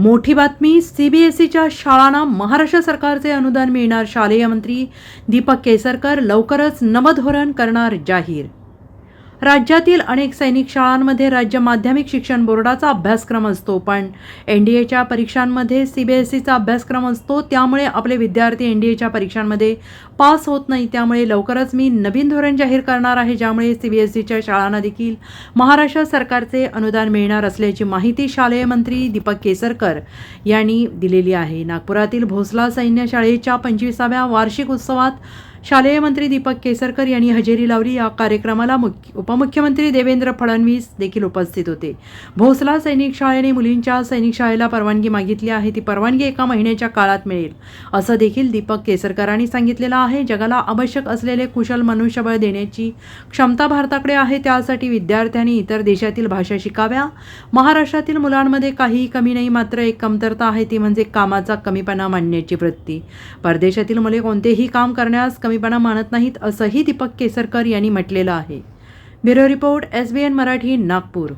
मोठी बातमी सीबीएसईच्या शाळांना महाराष्ट्र सरकारचे अनुदान मिळणार शालेय मंत्री दीपक केसरकर. लवकरच नवधोरण करणार जाहीर राज्यातील अनेक सैनिक शाळांमध्ये राज्य माध्यमिक शिक्षण बोर्डाचा अभ्यासक्रम असतो. पण एन डी एच्या परीक्षांमध्ये सी बी एस सीचा अभ्यासक्रम असतो. त्यामुळे आपले विद्यार्थी एन डी एच्या परीक्षांमध्ये पास होत नाही. त्यामुळे लवकरच मी नवीन धोरण जाहीर करणार आहे. ज्यामुळे सी बी एस सीच्या शाळांना देखील महाराष्ट्र सरकारचे अनुदान मिळणार असल्याची माहिती शालेय मंत्री दीपक केसरकर यांनी दिलेली आहे. नागपुरातील भोसला सैन्य शाळेच्या पंचवीसाव्या वार्षिक उत्सवात शालेय मंत्री दीपक केसरकर यांनी हजेरी लावली. या कार्यक्रमाला मुख्य उपमुख्यमंत्री देवेंद्र फडणवीस देखील उपस्थित होते. भोसला सैनिक शाळेने मुलींच्या सैनिक शाळेला परवानगी मागितली आहे. ती परवानगी एका महिन्याच्या काळात मिळेल असं देखील दीपक केसरकरांनी सांगितलेलं आहे. जगाला आवश्यक असलेले कुशल मनुष्यबळ देण्याची क्षमता भारताकडे आहे. त्यासाठी विद्यार्थ्यांनी इतर देशातील भाषा शिकाव्या. महाराष्ट्रातील मुलांमध्ये काहीही कमी नाही मात्र एक कमतरता आहे. ती म्हणजे कामाचा कमीपणा मांडण्याची वृत्ती. परदेशातील मुले कोणतेही काम करण्यास कमीपणा मानत नाहीत असंही दीपक केसरकर यांनी म्हटलेलं आहे. Bureau report S B N Marathi Nagpur.